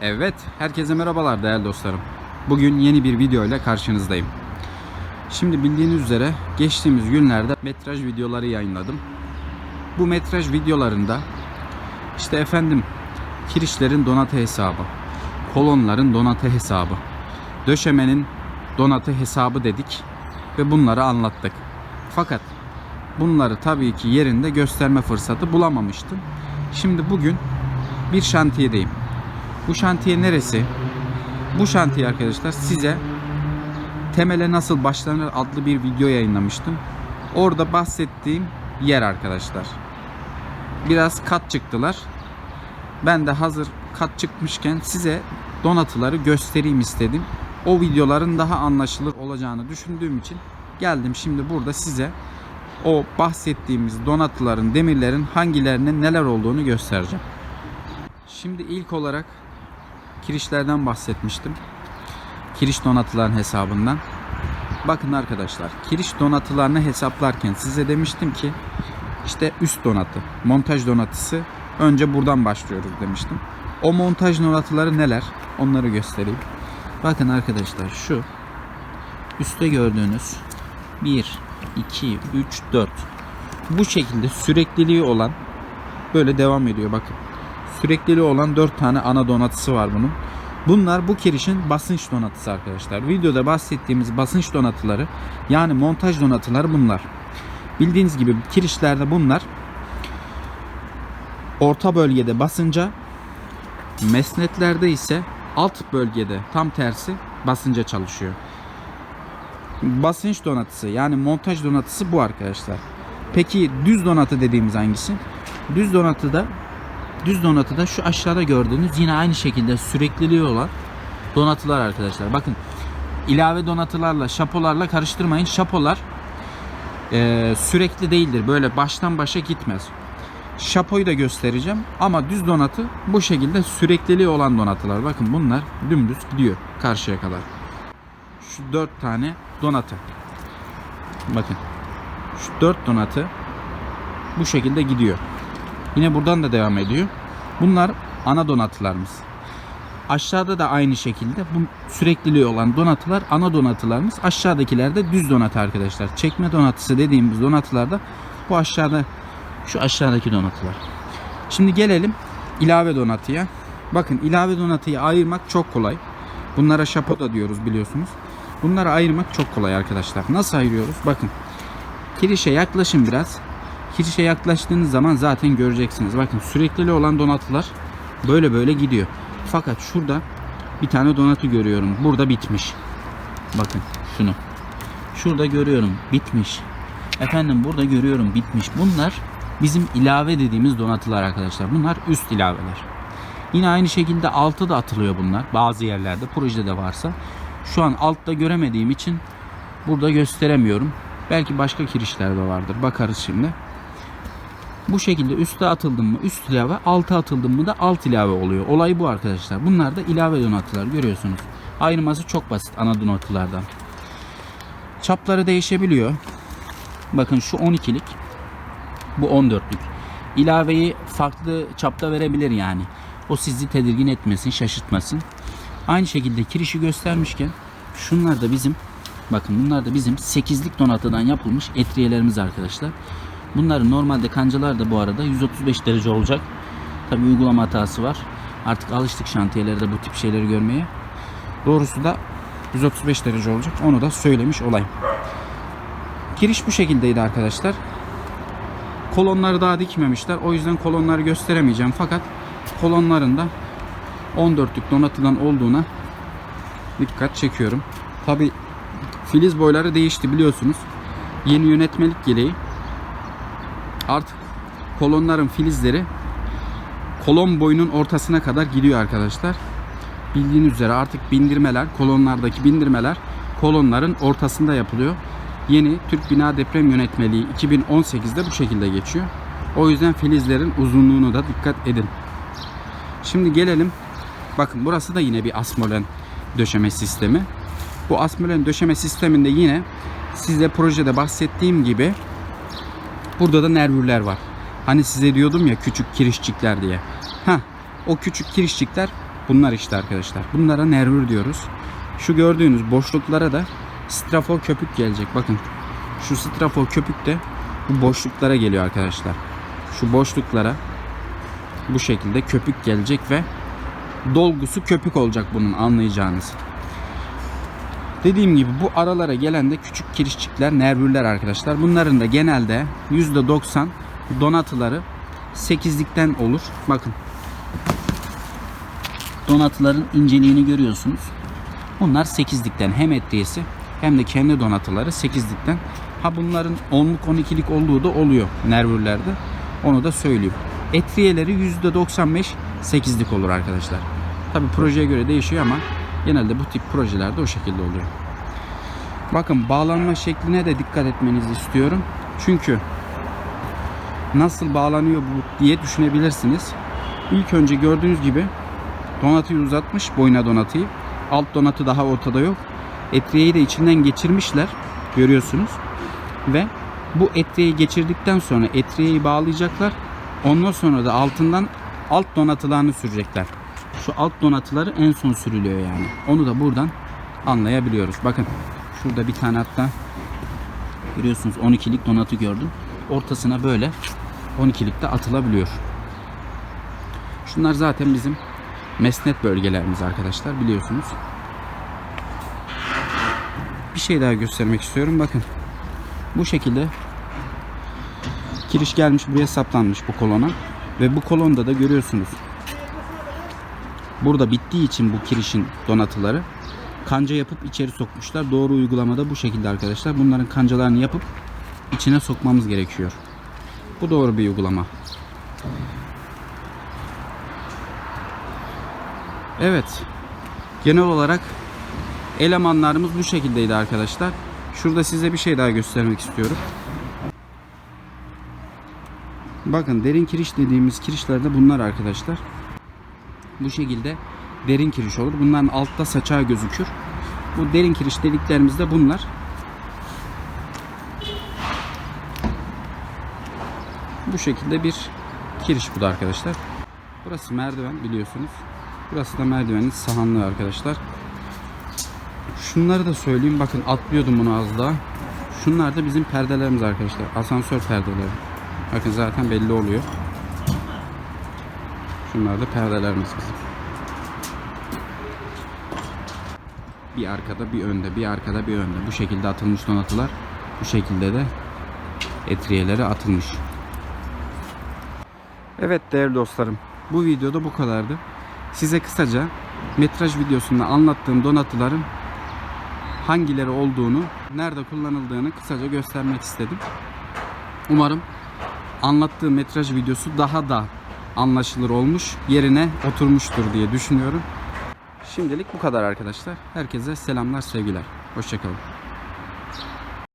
Evet, herkese merhabalar değerli dostlarım. Bugün yeni bir video ile karşınızdayım. Şimdi bildiğiniz üzere geçtiğimiz günlerde metraj videoları yayınladım. Bu metraj videolarında işte efendim kirişlerin donatı hesabı, kolonların donatı hesabı, döşemenin donatı hesabı dedik ve bunları anlattık. Fakat bunları tabii ki yerinde gösterme fırsatı bulamamıştım. Şimdi bugün bir şantiyedeyim. Bu şantiye neresi? Bu şantiye arkadaşlar size temele nasıl başlanır adlı bir video yayınlamıştım. Orada bahsettiğim yer arkadaşlar. Biraz kat çıktılar. Ben de hazır kat çıkmışken size donatıları göstereyim istedim. O videoların daha anlaşılır olacağını düşündüğüm için geldim şimdi burada size o bahsettiğimiz donatıların, demirlerin hangilerinin neler olduğunu göstereceğim. Şimdi ilk olarak kirişlerden bahsetmiştim. Kiriş donatıların hesabından. Bakın arkadaşlar, kiriş donatılarını hesaplarken size demiştim ki işte üst donatı, montaj donatısı önce buradan başlıyoruz demiştim. O montaj donatıları neler? Onları göstereyim. Bakın arkadaşlar şu üstte gördüğünüz 1, 2, 3, 4 bu şekilde sürekliliği olan böyle devam ediyor bakın. Sürekliliği olan 4 tane ana donatısı var bunun. Bunlar bu kirişin basınç donatısı arkadaşlar. Videoda bahsettiğimiz basınç donatıları yani montaj donatıları bunlar. Bildiğiniz gibi kirişlerde bunlar orta bölgede basınca mesnetlerde ise alt bölgede tam tersi basınca çalışıyor. Basınç donatısı yani montaj donatısı bu arkadaşlar. Peki düz donatı dediğimiz hangisi? Düz donatıda düz donatıda şu aşağıda gördüğünüz yine aynı şekilde sürekliliği olan donatılar arkadaşlar. Bakın ilave donatılarla şapolarla karıştırmayın. Şapolar e, sürekli değildir. Böyle baştan başa gitmez. Şapoyu da göstereceğim ama düz donatı bu şekilde sürekliliği olan donatılar. Bakın bunlar dümdüz gidiyor karşıya kadar. Şu dört tane donatı. Bakın. Şu dört donatı bu şekilde gidiyor. Yine buradan da devam ediyor. Bunlar ana donatılarımız. Aşağıda da aynı şekilde bu sürekliliği olan donatılar ana donatılarımız. Aşağıdakiler de düz donatı arkadaşlar. Çekme donatısı dediğimiz donatılarda bu aşağıda şu aşağıdaki donatılar. Şimdi gelelim ilave donatıya. Bakın ilave donatıyı ayırmak çok kolay. Bunlara şapo da diyoruz biliyorsunuz. Bunları ayırmak çok kolay arkadaşlar. Nasıl ayırıyoruz? Bakın. Kirişe yaklaşın biraz. Kirişe yaklaştığınız zaman zaten göreceksiniz. Bakın sürekliliği olan donatılar böyle böyle gidiyor. Fakat şurada bir tane donatı görüyorum. Burada bitmiş. Bakın şunu. Şurada görüyorum bitmiş. Efendim burada görüyorum bitmiş. Bunlar bizim ilave dediğimiz donatılar arkadaşlar. Bunlar üst ilaveler. Yine aynı şekilde altı da atılıyor bunlar. Bazı yerlerde projede de varsa. Şu an altta göremediğim için burada gösteremiyorum. Belki başka kirişlerde vardır. Bakarız şimdi. Bu şekilde üste atıldım mı üst ilave, alta atıldım mı da alt ilave oluyor. Olay bu arkadaşlar. Bunlar da ilave donatılar görüyorsunuz. Ayırması çok basit ana donatılardan. Çapları değişebiliyor. Bakın şu 12'lik. Bu 14'lük. İlaveyi farklı çapta verebilir yani. O sizi tedirgin etmesin, şaşırtmasın. Aynı şekilde kirişi göstermişken şunlar da bizim bakın bunlar da bizim 8'lik donatıdan yapılmış etriyelerimiz arkadaşlar. Bunların normalde kancalar da bu arada 135 derece olacak. Tabi uygulama hatası var. Artık alıştık şantiyelerde bu tip şeyleri görmeye. Doğrusu da 135 derece olacak. Onu da söylemiş olayım. Giriş bu şekildeydi arkadaşlar. Kolonları daha dikmemişler. O yüzden kolonları gösteremeyeceğim. Fakat kolonların da 14'lük donatıdan olduğuna dikkat çekiyorum. Tabi filiz boyları değişti biliyorsunuz. Yeni yönetmelik gereği artık kolonların filizleri kolon boyunun ortasına kadar gidiyor arkadaşlar. Bildiğiniz üzere artık bindirmeler, kolonlardaki bindirmeler kolonların ortasında yapılıyor. Yeni Türk Bina Deprem Yönetmeliği 2018'de bu şekilde geçiyor. O yüzden filizlerin uzunluğunu da dikkat edin. Şimdi gelelim. Bakın burası da yine bir asmolen döşeme sistemi. Bu asmolen döşeme sisteminde yine size projede bahsettiğim gibi burada da nervürler var. Hani size diyordum ya küçük kirişçikler diye. Ha, o küçük kirişçikler Bunlar işte arkadaşlar. Bunlara nervür diyoruz. Şu gördüğünüz boşluklara da strafor köpük gelecek. Bakın. Şu strafor köpük de bu boşluklara geliyor arkadaşlar. Şu boşluklara bu şekilde köpük gelecek ve dolgusu köpük olacak bunun anlayacağınız. Dediğim gibi bu aralara gelen de küçük kirişçikler, nervürler arkadaşlar. Bunların da genelde %90 donatıları 8'likten olur. Bakın. Donatıların inceliğini görüyorsunuz. Bunlar 8'likten hem etriyesi hem de kendi donatıları 8'likten. Ha bunların 10'luk 12'lik olduğu da oluyor nervürlerde. Onu da söyleyeyim. Etriyeleri %95 8'lik olur arkadaşlar. Tabi projeye göre değişiyor ama genelde bu tip projelerde o şekilde oluyor. Bakın bağlanma şekline de dikkat etmenizi istiyorum. Çünkü nasıl bağlanıyor bu diye düşünebilirsiniz. İlk önce gördüğünüz gibi donatıyı uzatmış boyuna donatıyı. Alt donatı daha ortada yok. Etriyeyi de içinden geçirmişler. Görüyorsunuz. Ve bu etriyeyi geçirdikten sonra etriyeyi bağlayacaklar. Ondan sonra da altından alt donatılarını sürecekler. Şu alt donatıları en son sürülüyor yani. Onu da buradan anlayabiliyoruz. Bakın şurada bir tane hatta görüyorsunuz 12'lik donatı gördüm. Ortasına böyle 12'lik de atılabiliyor. Şunlar zaten bizim mesnet bölgelerimiz arkadaşlar biliyorsunuz. Bir şey daha göstermek istiyorum. Bakın. Bu şekilde kiriş gelmiş buraya saplanmış bu kolona ve bu kolonda da görüyorsunuz. Burada bittiği için bu kirişin donatıları kanca yapıp içeri sokmuşlar. Doğru uygulamada bu şekilde arkadaşlar. Bunların kancalarını yapıp içine sokmamız gerekiyor. Bu doğru bir uygulama. Evet. Genel olarak elemanlarımız bu şekildeydi arkadaşlar. Şurada size bir şey daha göstermek istiyorum. Bakın derin kiriş dediğimiz kirişler de bunlar arkadaşlar. Bu şekilde derin kiriş olur. Bunların altta saçağı gözükür. Bu derin kiriş dediklerimiz de bunlar. Bu şekilde bir kiriş bu da arkadaşlar. Burası merdiven biliyorsunuz. Burası da merdivenin sahanlığı arkadaşlar. Şunları da söyleyeyim. Bakın atlıyordum bunu az daha. Şunlar da bizim perdelerimiz arkadaşlar. Asansör perdeleri. Bakın zaten belli oluyor. Şunlar da perdelerimiz bizim. Bir arkada bir önde, bir arkada bir önde. Bu şekilde atılmış donatılar. Bu şekilde de etriyeleri atılmış. Evet değerli dostlarım. Bu videoda bu kadardı. Size kısaca metraj videosunda anlattığım donatıların hangileri olduğunu, nerede kullanıldığını kısaca göstermek istedim. Umarım anlattığım metraj videosu daha da anlaşılır olmuş, yerine oturmuştur diye düşünüyorum. Şimdilik bu kadar arkadaşlar. Herkese selamlar, sevgiler. Hoşçakalın.